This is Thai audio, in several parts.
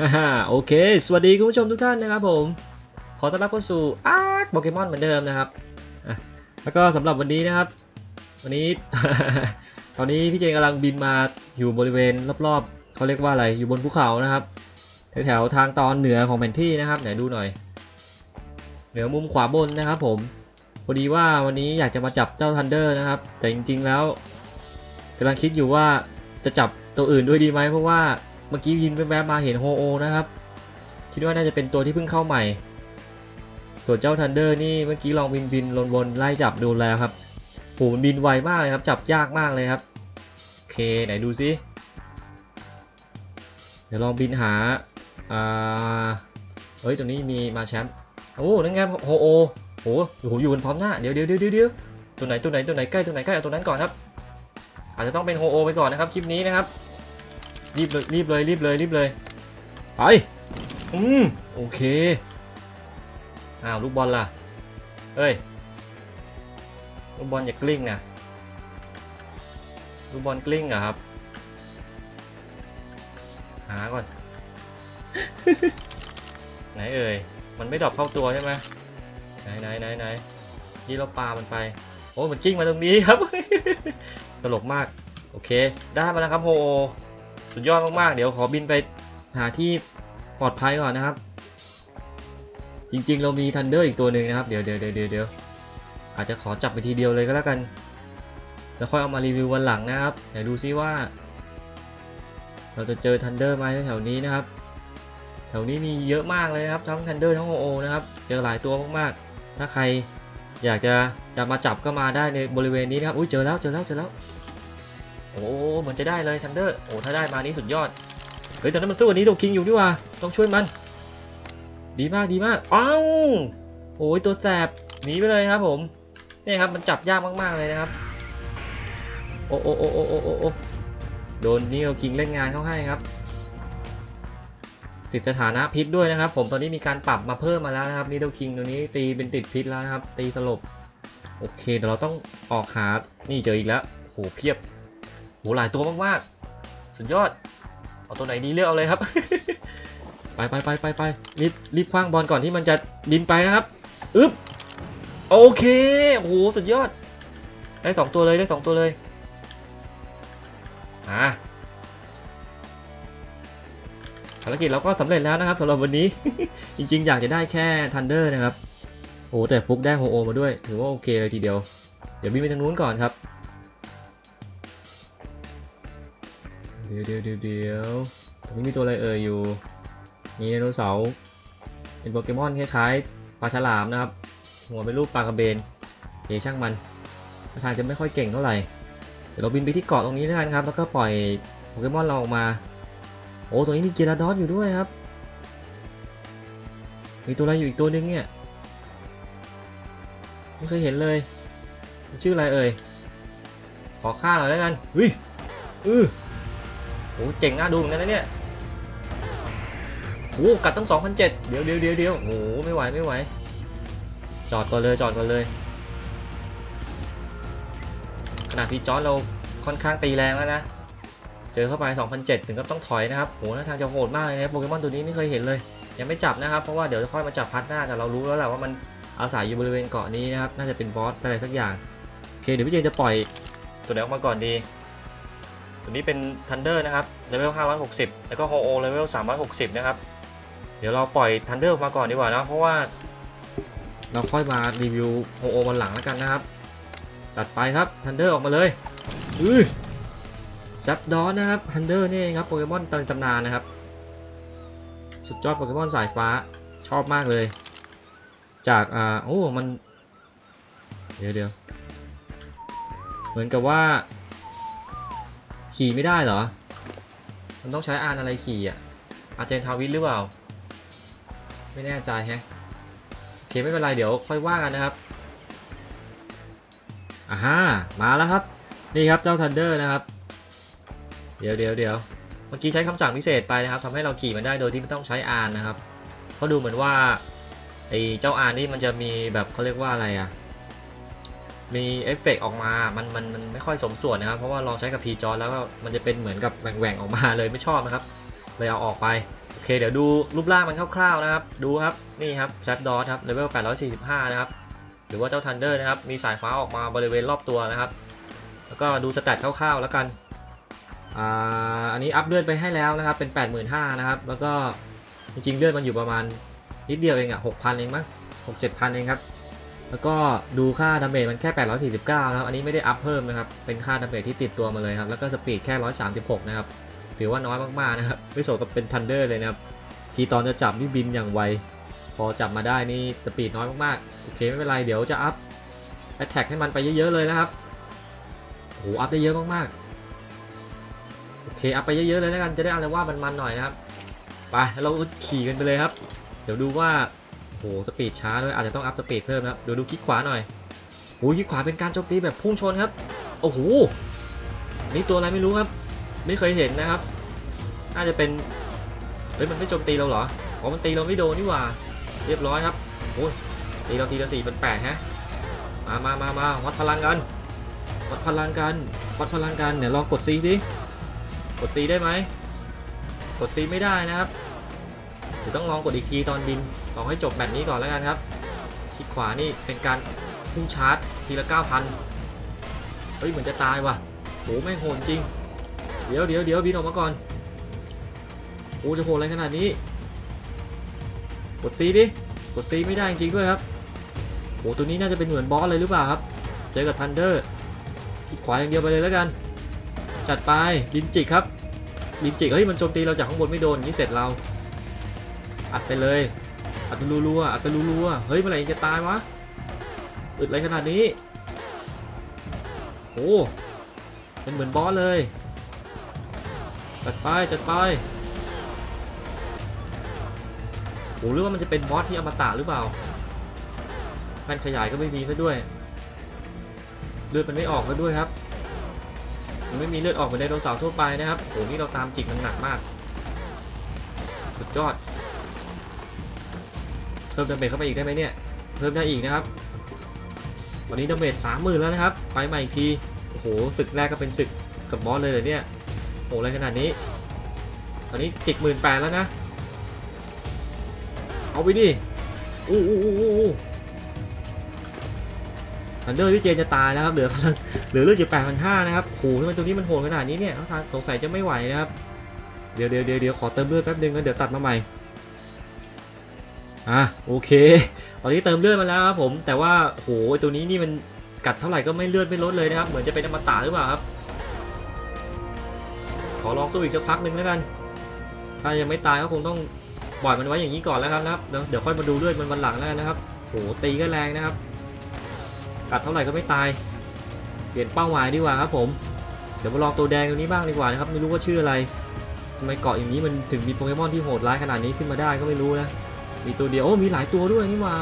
ฮ่าโอเค สวัสดีคุณผู้ชมทุกท่านนะครับผม ขอต้อนรับเข้าสู่อาร์คโปเกมอนเหมือนเดิมนะครับแล้วก็สำหรับวันนี้นะครับ วันนี้ ตอนนี้พี่เจนกำลังบินมาอยู่บริเวณรอบๆเขาเรียกว่าอะไรอยู่บนภูเขานะครับแถวๆทางตอนเหนือของแผนที่นะครับไหนดูหน่อย เหนือมุมขวาบนนะครับผมพอดีว่าวันนี้อยากจะมาจับเจ้าทันเดอร์นะครับ แต่จริงๆแล้วกำลังคิดอยู่ว่าจะจับตัวอื่นด้วยดีไหมเพราะว่า เมื่อกี้ยินแวบๆมาเห็นโฮโอนะครับ คิดว่าน่าจะเป็นตัวที่เพิ่งเข้าใหม่ ส่วนเจ้าทันเดอร์นี่เมื่อกี้ลองบินบินๆวนๆไล่จับดูแล้วครับโหมันบินไวมากเลยครับ จับยากมากเลยครับ โอเค ไหนดูซิ เดี๋ยวลองบินหา อ่า เฮ้ย ตรงนี้มีมาแชมป์ โอ้ นั่นไงโฮโอโหโอ้โหอยู่กันพร้อมหน้า เดี๋ยวเดี๋ยวเดี๋ยวเดี๋ยวตัวไหนตัวไหนตัวไหนใกล้ตัวไหนใกล้เอาตัวนั้นก่อนครับ อาจจะต้องเป็นโฮโอไปก่อนนะครับคลิปนี้นะครับ รีบเลยรีบเลยรีบเลยรีบเลยไปอืมโอเคอ้าวลูกบอลล่ะเฮ้ยลูกบอลอย่ากลิ้งนะลูกบอลกลิ้งเหรอะครับ หาก่อน ไหนเอ่ยมันไม่ดรอปเข้าตัวใช่ไหมไหนไหนไหนไหนนี่เราปามันไป โอ้มันจิ้งมาตรงนี้ครับ ตลกมาก โอเค ได้มาแล้วครับโฮโอ สุดยอดมากๆ เดี๋ยวขอบินไปหาที่ปลอดภัยก่อนนะครับ จริงๆ เรามีทันเดอร์อีกตัวหนึ่งนะครับ เดี๋ยวเดี๋ยวเดี๋ยวเดี๋ยวอาจจะขอจับไปทีเดียวเลยก็แล้วกัน แล้วค่อยเอามารีวิววันหลังนะครับเดี๋ยวดูซิว่า เราจะเจอทันเดอร์ไหมแถวนี้นะครับ แถวนี้มีเยอะมากเลยครับทั้งทันเดอร์ทั้งโอโอนะครับ เจอหลายตัวมากๆ ถ้าใครอยากจะจะมาจับก็มาได้ในบริเวณนี้นะครับ อุ้ยเจอแล้วเจอแล้วเจอแล้ว โอ้เหมือนจะได้เลยทันเดอร์โอ้ถ้าได้มานี้สุดยอดเฮ้ยแต่นั้นมันสู้กับนี้โดคิงอยู่ดีว่าต้องช่วยมัน ดีมากดีมากอ้าวโอ้ยตัวแสบหนีไปเลยครับผมนี่ครับมันจับยากมาก ๆ เลยนะครับ โอ้โอ้โอ้โอ้โอ้โอ้โดนนี่โดคิงเล่นงานเขาให้ครับติดสถานะพิษด้วยนะครับ ผมตอนนี้มีการปรับมาเพิ่มมาแล้วนะครับนี่โดคิงตัวนี้ตีเป็นติดพิษแล้วนะครับ ตีสลบ โอเคเดี๋ยวเราต้องออกหานี่เจออีกแล้วโหเพียบ หหลายตัวมากๆ สุดยอด เอาตัวไหนดีเลือกเอาเลยครับ ไปไปไปไปไปรีบรีบคว้างบอลก่อนที่มันจะบินไปนะครับอึ๊บโอเคโอ้โหสุดยอด ได้สองตัวเลยได้สองตัวเลยอ่าภารกิจเราก็สำเร็จแล้วนะครับสำหรับวันนี้ จริงๆ อยากจะได้แค่ทันเดอร์นะครับโอ้แต่ฟุกได้โฮโอมาด้วย ถือว่าโอเคเลยทีเดียว เดี๋ยวบินไปทางนู้นก่อนครับ เดี๋ยวเดี๋ยวเดี๋ยวเดี๋ยวตรงนี้มีตัวอะไรเอ่ยอยู่ มีไดโนเสาร์ เป็นโปเกมอนคล้ายๆปลาฉลามนะครับ หัวเป็นรูปปลากระเบนเอช่างมันทางจะไม่ค่อยเก่งเท่าไหร่ เดี๋ยวเราบินไปที่เกาะตรงนี้แล้วกันครับ แล้วก็ปล่อยโปเกมอนเราออกมา โอ้ตรงนี้มีเจลาดอสอยู่ด้วยครับ มีตัวอะไรอยู่อีกตัวนึงเนี่ย ไม่เคยเห็นเลยมันชื่ออะไรเอ่ย ขอฆ่าหน่อยแล้วกันวิอือ โอ้เจ๋งน่าดูเหมือนกันนะเนี่ยโอ้กัดตั้ง2,007เดี๋ยวเดี๋ยวเดี๋ยวเดี๋ยวโอ้ไม่ไหวไม่ไหว จอดก่อนเลยจอดก่อนเลย ขนาดพี่จอร์ดเราค่อนข้างตีแรงแล้วนะ เจอเข้าไป2,007ถึงกับต้องถอยนะครับโหน่าทางจะโหดมากเลยนะโปเกมอนตัวนี้ไม่เคยเห็นเลย ยังไม่จับนะครับ เพราะว่าเดี๋ยวจะค่อยมาจับพัดหน้าแต่เรารู้แล้วแหละว่ามันอาศัยอยู่บริเวณเกาะนี้นะครับ น่าจะเป็นบอสอะไรสักอย่าง โอเค เดี๋ยวพี่เจนจะปล่อยตัวไหนออกมาก่อนดี ตัวนี้เป็น Thunder นะครับเลเวล560 แล้วก็ Ho-Oh เลเวล360 นะครับ เดี๋ยวเราปล่อย Thunder ออกมาก่อนดีกว่านะ เพราะว่า เราค่อยมารีวิว Ho-Oh วันหลังแล้วกันนะครับ จัดไปครับ Thunder ออกมาเลยอือซับดอนนะครับ Thunder นี่เองครับโปเกมอนตำตำนานนะครับ สุดยอดโปเกมอนสายฟ้าชอบมากเลย จากอ่าโอ้มัน เดี๋ยวเดี๋ยวเหมือนกับว่า ขี่ไม่ได้เหรอ มันต้องใช้อานอะไรขี่อะ อาเจนทาวินหรือเปล่า ไม่แน่ใจแฮะ โอเคไม่เป็นไรเดี๋ยวค่อยว่ากันนะครับอ่าฮะมาแล้วครับ นี่ครับเจ้าทันเดอร์นะครับ เดี๋ยวเดี๋ยวเดี๋ยวเมื่อกี้ใช้คำสั่งพิเศษไปนะครับทำให้เราขี่มันได้โดยที่ไม่ต้องใช้อานนะครับเพราะดูเหมือนว่าไอ้เจ้าอานนี่มันจะมีแบบเขาเรียกว่าอะไรอะ มีเอฟเฟกต์ออกมา มันมันมันไม่ค่อยสมส่วนนะครับ เพราะว่าลองใช้กับพีจอแล้วก็มันจะเป็นเหมือนกับแหว่งๆออกมาเลยไม่ชอบนะครับ เลยเอาออกไป โอเค เดี๋ยวดูรูปร่างมันคร่าวๆนะครับ ดูครับ นี่ครับแซดดอสครับเลเวล845 นะครับ หรือว่าเจ้าทันเดอร์นะครับ มีสายฟ้าออกมาบริเวณรอบตัวนะครับ แล้วก็ดูสแตทคร่าวๆแล้วกัน อ่า อันนี้อัพเลือดไปให้แล้วนะครับ เป็น 85,000นะครับ แล้วก็จริงๆเลือดมันอยู่ประมาณนิดเดียวเองอะ6,000 เองมั้ง6-7,000 เองครับ แล้วก็ดูค่าดาเมจมันแค่ 849 นะครับ อันนี้ไม่ได้อัพเพิ่มนะครับ เป็นค่าดาเมจที่ติดตัวมาเลยครับ แล้วก็สปีดแค่ 136 นะครับ ถือว่าน้อยมากๆนะครับ ไม่สมกับเป็นทันเดอร์เลยนะครับ ทีตอนจะจับนี่บินอย่างไว พอจับมาได้นี่สปีดน้อยมากๆ โอเคไม่เป็นไร เดี๋ยวจะอัพแอตแทกให้มันไปเยอะๆเลยนะครับโอ้โหอัพได้เยอะมากๆ โอเค อัพไปเยอะๆเลยแล้วกัน จะได้อะไรว่ามันๆหน่อยนะครับ ไป แล้วเราขี่กันไปเลยครับ เดี๋ยวดูว่า โอ้โหสปีดช้าด้วยอาจจะต้องอัพสปีดเพิ่มนะครับเดี๋ยวดูคลิกขวาหน่อยโอ้ยคลิกขวาเป็นการโจมตีแบบพุ่งชนครับ โอ้โหนี่ตัวอะไรไม่รู้ครับ ไม่เคยเห็นนะครับ น่าจะเป็นเฮ้ยมันไม่โจมตีเราเหรออ๋อมันตีเราไม่โดนนี่หว่า เรียบร้อยครับโอ้ยตีเราทีละสี่เป็นแปดฮะมามามามาวัดพลังกันวัดพลังกันวัดพลังกันเดี๋ยวลองกด C สิกด C ได้ไหมกด C ไม่ได้นะครับ ดี๋ยวต้องลองกดอีกทีตอนบินลองให้จบแมตช์นี้ก่อนแล้วกันครับคลิกขวานี่เป็นการพุ่งชาร์จทีละ 9,000 เฮ้ยเหมือนจะตายว่ะโหแม่โหดจริง เดี๋ยวเดี๋ยวเดี๋ยวบินออกมาก่อนโอ้จะโหดอะไรขนาดนี้ กดซีดิ กดซีไม่ได้จริงด้วยครับโอ้ตัวนี้น่าจะเป็นเหมือนบอสเลยหรือเปล่าครับ เจอกับทันเดอร์คลิกขวาอย่างเดียวไปเลยแล้วกัน จัดไปบินจิกครับบินจิกเฮ้ยมันโจมตีเราจากข้างบนไม่โดนอย่างนี้เสร็จเรา อัดไปเลย อัดไปรัวๆอัดไปรัวๆเฮ้ยเมื่อไหร่จะตายวะอึดอะไรขนาดนี้โอ้เป็นเหมือนบอสเลยจัดไปจัดไปโอ้หรือว่ามันจะเป็นบอสที่อมตะหรือเปล่าแผ่นขยายก็ไม่มีซะด้วย เลือดมันไม่ออกซะด้วยครับมันไม่มีเลือดออกเหมือนไดโนเสาร์ทั่วไปนะครับโอ้นี่เราตามจิกมันหนักมาก สุดยอด พิ่มดาเมจเข้าไปอีกได้ไหมเนี่ยเพิ่มได้อีกนะครับตอนนี้ดาเมจสามหมื่นแล้วนะครับ ไปใหม่อีกทีโอ้โหศึกแรกก็เป็นศึกกับบอสเลยเหรอเนี่ยโหอะไรขนาดนี้ ตอนนี้จิกหมื่นแปดแล้วนะ เอาไปดิอู้อู้อู้อู้อู้ทันเดอร์พี่เจนจะตายแล้วครับเหลือเหลือเลือดอยู่แปดพันห้านะครับโอ้โหทำไมตรงนี้มันโหดขนาดนี้เนี่ยสงสัยจะไม่ไหวนะครับ เดี๋ยวเดี๋ยวเดี๋ยวเดี๋ยวขอเติมเลือดแป๊บนึงแล้วเดี๋ยวตัดมาใหม่ อะโอเค ตอนนี้เติมเลือดมาแล้วครับผม แต่ว่าโหตัวนี้นี่มันกัดเท่าไหร่ก็ไม่เลือดไม่ลดเลยนะครับ เหมือนจะเป็นอมตะหรือเปล่าครับ ขอลองสู้อีกสักพักหนึ่งแล้วกัน ถ้ายังไม่ตายก็คงต้องปล่อยมันไว้อย่างนี้ก่อนแล้วกันนะครับ เดี๋ยวค่อยมาดูเลือดมันวันหลังแล้วกันนะครับโหตีก็แรงนะครับ กัดเท่าไหร่ก็ไม่ตาย เปลี่ยนเป้าหมายดีกว่าครับผม เดี๋ยวมาลองตัวแดงตัวนี้บ้างดีกว่านะครับ ไม่รู้ว่าชื่ออะไรทำไมเกาะอย่างนี้มันถึงมีโปเกมอนที่โหดร้ายขนาดนี้ขึ้นมาได้ก็ไม่รู้นะ มีตัวเดียวโอ้มีหลายตัวด้วยนี่หว่า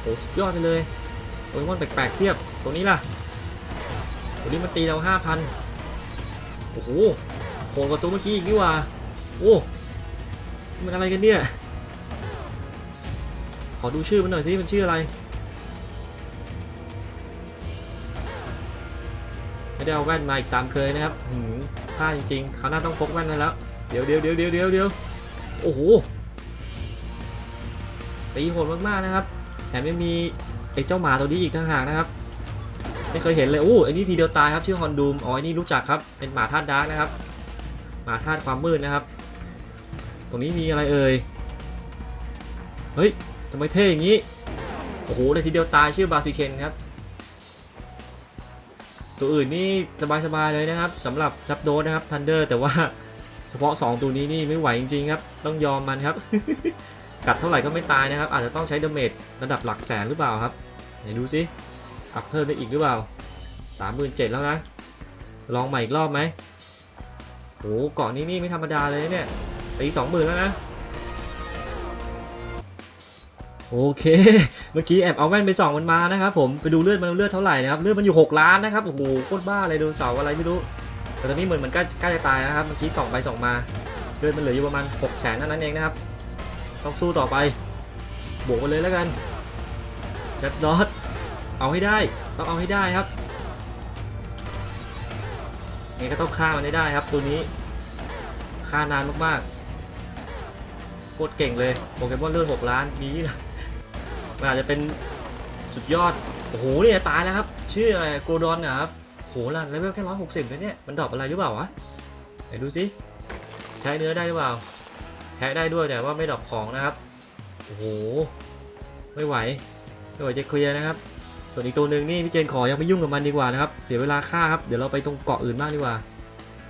โอ้สุดยอดไปเลยโปเกมอนแปลกๆเทียบตัวนี้ล่ะตัวนี้มันตีเราห้าพันโอ้โหโหดกว่าตัวเมื่อกี้อีกนี่ว่าโอ้มันอะไรกันเนี่ยขอดูชื่อมันหน่อยสิมันชื่ออะไรไม่ได้เอาแว่นมาอีกตามเคยนะครับหืมพลาดจริงๆคราวหน้าต้องพกแว่นมาแล้ว เดี๋ยวเดี๋ยวเดี๋ยวเดี๋ยวเดี๋ยวเดี๋ยวโอ้โห ตีโหดมากๆนะครับแถมยังมีไอ้เจ้าหมาตัวนี้อีกต่างหากนะครับ ไม่เคยเห็นเลยโอ้ไอ้นี่ทีเดียวตายครับชื่อฮอนดูมอ๋อไอ้นี่รู้จักครับเป็นหมาธาตุดาร์กนะครับ หมาธาตุความมืดนะครับ ตรงนี้มีอะไรเอ่ยเฮ้ยทำไมเท่อย่างนี้โอ้โหเลยทีเดียวตายชื่อบาซิเคนครับตัวอื่นนี่สบายๆเลยนะครับสำหรับจับโดนะครับทันเดอร์แต่ว่าเฉพาะ 2 ตัวนี้นี่ไม่ไหวจริงๆครับ ต้องยอมมันครับ กัดเท่าไหร่ก็ไม่ตายนะครับ อาจจะต้องใช้ดาเมจระดับหลักแสนหรือเปล่าครับไหนดูสิอัพเพิ่มได้อีกหรือเปล่าสามหมื่นเจ็ดแล้วนะ ลองใหม่อีกรอบไหมโอ้เกาะนี้นี่ไม่ธรรมดาเลยเนี่ยตีสองหมื่นแล้วนะ โอเค เมื่อกี้แอบเอาแว่นไปส่องมันมานะครับผมไปดูเลือดมันเลือดเท่าไหร่นะครับเลือดมันอยู่ 6 ล้านนะครับโอ้โหโคตรบ้าเลยโดนเสาอะไรไม่รู้แต่ตอนนี้เหมือนมันใกล้ใกล้จะตายนะครับเมื่อกี้ส่องไปส่องมาเลือดมันเหลืออยู่ประมาณ6แสนเท่านั้นเองนะครับ ต้องสู้ต่อไป บวกไปเลยแล้วกันเซฟดอทเอาให้ได้ ต้องเอาให้ได้ครับยังไงก็ต้องฆ่ามันได้ครับตัวนี้ ฆ่านานมากๆ โคตรเก่งเลย โปเกมอนเลือด6ล้านมีที่ไหนมันอาจจะเป็นสุดยอด โอ้โหเนี่ยตายแล้วครับ ชื่ออะไรโกดอนนะครับโหลันเลเวลแค่ร้อยหกสิบเลยเนี่ย มันดรอปอะไรหรือเปล่าวะ ไหนดูสิ ใช้เนื้อได้หรือเปล่า แพ้ได้ด้วยแต่ว่าไม่ดรอปของนะครับ โอ้โห ไม่ไหว ไม่ไหวจะเคลียร์นะครับ ส่วนอีกตัวหนึ่งนี่พี่เจนขอยังไม่ยุ่งกับมันดีกว่านะครับ เสียเวลาฆ่าครับ เดี๋ยวเราไปตรงเกาะอื่นบ้างดีกว่า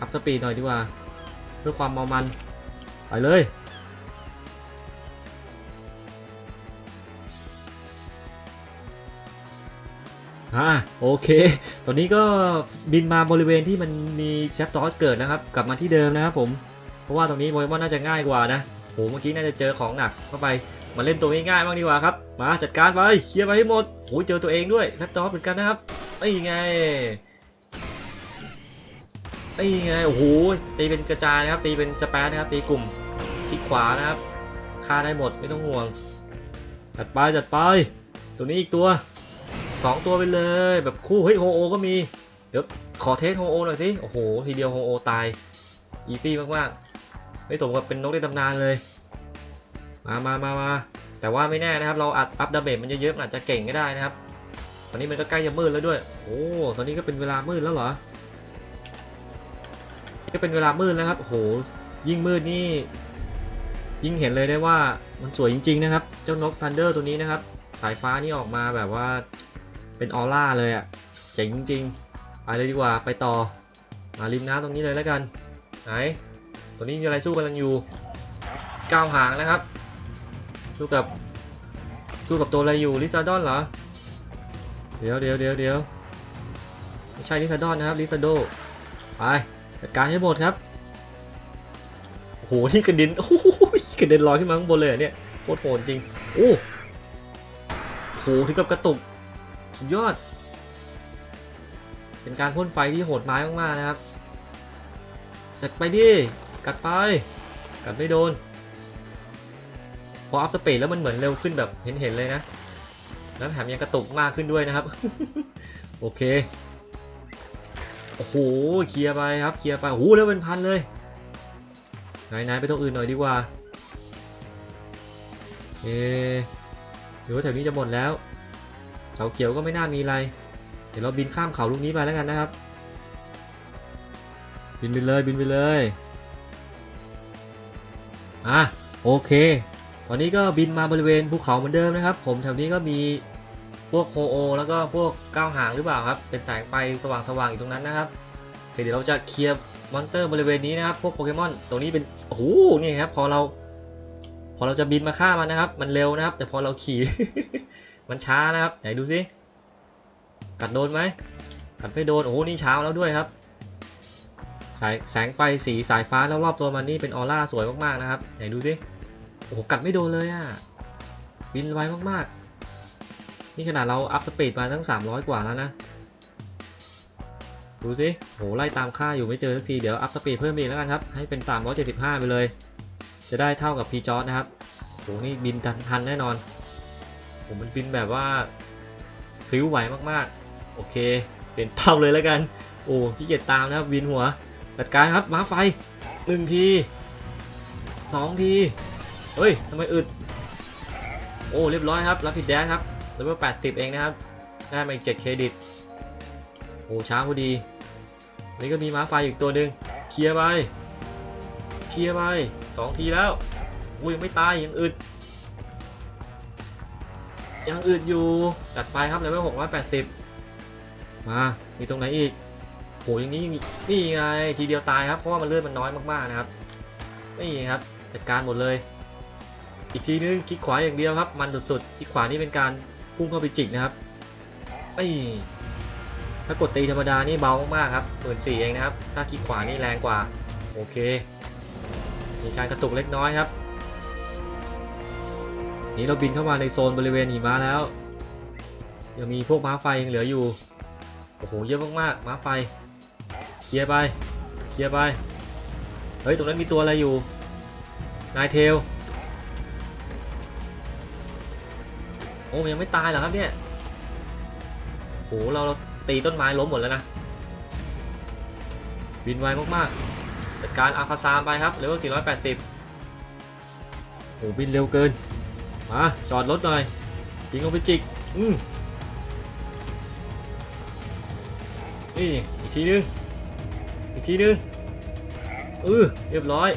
อัพสปีดหน่อยดีกว่า เพื่อความเมามัน ไปเลย อ่า โอเค ตอนนี้ก็บินมาบริเวณที่มันมีแซปตอสเกิดนะครับ กลับมาที่เดิมนะครับผม เพราะว่าตรงนี้โปเกมอนน่าจะง่ายกว่านะโหเมื่อกี้น่าจะเจอของหนักเข้าไป มาเล่นตัวง่ายๆบ้างดีกว่าครับ มาจัดการไปเคลียร์ไปให้หมดโอ้ยเจอตัวเองด้วยแซปตอเหมือนกันนะครับนี่ไงนี่ไงโอ้โหตีเป็นกระจายนะครับ ตีเป็นสเปซนะครับ ตีกลุ่มคลิกขวานะครับฆ่าได้หมดไม่ต้องห่วง จัดไปจัดไป ตัวนี้อีกตัวสองตัวไปเลย แบบคู่เฮ้ยโฮโอก็มี เดี๋ยวขอเทสโฮโอหน่อยสิโอ้โหทีเดียวโฮโอตายอีซี่มากๆ ไม่สมกับเป็นนกในตำนานเลย มามามามาแต่ว่าไม่แน่นะครับ เราอัดอัพดาเมจมันเยอะๆมันอาจจะเก่งก็ได้นะครับ ตอนนี้มันก็ใกล้จะมืดแล้วด้วย โอ้ ตอนนี้ก็เป็นเวลามืดแล้วเหรอ ก็เป็นเวลามืดแล้วครับ โอ้โห ยิ่งมืดนี่ ยิ่งเห็นเลยได้ว่ามันสวยจริง ๆ นะครับ เจ้านกทันเดอร์ตัวนี้นะครับ สายฟ้านี่ออกมาแบบว่าเป็นออร่าเลยอะ่ะ เจ๋งจริงๆ ไปเลยดีกว่า ไปต่อ มาริมน้ำตรงนี้เลยแล้วกัน ไหน ตัวนี้มีอะไรสู้กันลังอยู่ก้าวหางนะครับ สู้กับ สู้กับตัวอะไรอยู่ลิซาดอนเหรอ เดี๋ยวเดี๋ยวเดี๋ยวเดี๋ยวไม่ใช่ลิซาดอนนะครับลิซาโดไปจัดการให้หมดครับโหนี่กระเด็นโอ้โหกระเด็นลอยขึ้นมาข้างบนเลยเนี่ยโคตรโหดจริงโอ้โหถึงกับกระตุกสุดยอด เป็นการพ่นไฟที่โหดร้ายมากๆนะครับจัดไปดิ กัดไป กัดไม่โดน พออัพสเปดแล้วมันเหมือนเร็วขึ้นแบบเห็นๆเลยนะ แล้วแถมยังกระตุกมากขึ้นด้วยนะครับ โอเค โอ้โห เคลียร์ไปครับ เคลียร์ไป โอ้โห แล้วเป็นพันเลย ไหนๆไปตรงอื่นหน่อยดีกว่า เอะหรือว่าแถวนี้จะหมดแล้ว เสาเขียวก็ไม่น่ามีอะไร เดี๋ยวเราบินข้ามเขาลูกนี้ไปแล้วกันนะครับ บินไปเลยบินไปเลย อะโอเค ตอนนี้ก็บินมาบริเวณภูเขาเหมือนเดิมนะครับ ผมแถวนี้ก็มีพวกโฮโอ แล้วก็พวกก้าวหางหรือเปล่าครับ เป็นแสงไฟสว่างๆอยู่ตรงนั้นนะครับเดี๋ยวเราจะเคลียร์มอนสเตอร์บริเวณนี้นะครับ พวกโปเกมอนตรงนี้เป็นโอ้โหนี่ครับ พอเรา พอเราจะบินมาฆ่ามันนะครับ มันเร็วนะครับ แต่พอเราขี่ มันช้านะครับ ไหนดูสิกัดโดนไหมกัดไม่โดน โอ้โห นี่เช้าแล้วด้วยครับายแสงไฟสีสายฟ้าแล้วรอบตัวมันนี่เป็นออร่าสวยมากๆนะครับไหนดูสิโอ้โหกัดไม่โดนเลยอะบินไวมากๆ นี่ขนาดเราอัพสปีดมาตั้ง 300 กว่าแล้วนะ ดูสิโหไล่ตามค่าอยู่ไม่เจอสักทีเดี๋ยวอัพสปีดเพิ่มอีกแล้วกันครับให้เป็น 375 ไปเลย จะได้เท่ากับพีจอร์นะครับโหนี่บินทันทันแน่นอนผมมันบินแบบว่าพลิ้วไหวมากๆ โอเค เปลี่ยนเป้าเลยแล้วกัน โอ้ขี้เกียจตามนะครับบินหัว จัดการครับม้าไฟหนึ่งทีสองที เฮ้ยทำไมอึด โอ้เรียบร้อยครับ รับผิดแดนครับเลเวล80เองนะครับ ได้มาอีก7เครดิต โอ้ช้าพอดี นี่ก็มีม้าไฟอีกตัวหนึ่งเคลียร์ไปเคลียร์ไปสองทีแล้วอุ้ยยังไม่ตายยังอึด ยังอึดอยู่ จัดไปครับเลเวล680มา มีตรงไหนอีก โหอย่างนี้นี่ไงทีเดียวตายครับเพราะว่ามันเลือดมันน้อยมากๆนะครับนี่ครับจัดการหมดเลย อีกทีนึงคลิกขวาอย่างเดียวครับ มันสุดๆคลิกขวานี่เป็นการพุ่งเข้าไปจิกนะครับนี่ถ้ากดตีธรรมดานี่เบามากๆครับหมื่นสี่เองนะครับ ถ้าคลิกขวานี่แรงกว่าโอเค มีการกระตุกเล็กน้อยครับ นี่เราบินเข้ามาในโซนบริเวณหิมะแล้วยังมีพวกม้าไฟยังเหลืออยู่โอ้โหเยอะมากๆม้าไฟ ลียร์ไป เคลียร์ไป เฮ้ย ตรงนั้นมีตัวอะไรอยู่ นายเทล โอ้ยังไม่ตายเหรอครับเนี่ย โห เราเราตีต้นไม้ล้มหมดแล้วนะ บินไวมากๆจัดการอาคาซามไปครับเลเวล480อ้บินเร็วเกิน มา จอดรถหน่อยยิงลงไปจิก อืมนี่ อีกทีนึง อีกทีนึงเออเรียบร้อย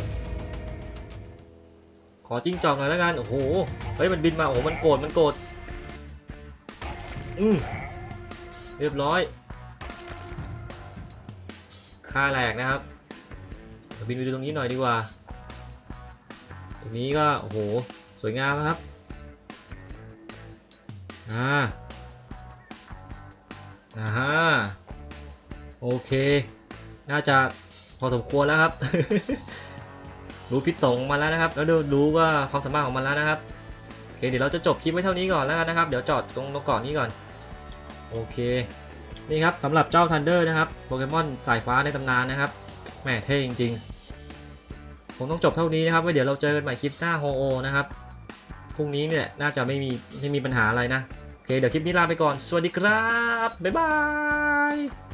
ขอจิ้งจอกหน่อยแล้วกัน โอ้โห เฮ้ย มันบินมา โอ้โห มันโกรธ มันโกรธ อืมเรียบร้อย ค่าแหลกนะครับเดี๋ยวบินไปดูตรงนี้หน่อยดีกว่า ตรงนี้ก็ โอ้โห สวยงามนะครับ อ่าอ่าฮะโอเค น่าจะพอสมควรแล้วครับ รู้พิษสงมันแล้วนะครับ แล้วดูรู้ว่าความสามารถของมันแล้วนะครับโอเคเดี๋ยวเราจะจบคลิปไว้เท่านี้ก่อนแล้วกันนะครับ เดี๋ยวจอดตรงตรงเก่อนนี้ก่อน โอเค นี่ครับสำหรับเจ้าทันเดอร์นะครับ โปเกมอนสายฟ้าในตำนานนะครับ แหมเท่จริงๆ ผมต้องจบเท่านี้นะครับ ไว้เดี๋ยวเราเจอกันใหม่คลิปหน้าโฮโอนะครับ พรุ่งนี้เนี่ยน่าจะไม่มีไม่มีปัญหาอะไรนะ โอเค เดี๋ยวคลิปนี้ลาไปก่อน สวัสดีครับ บ๊ายบาย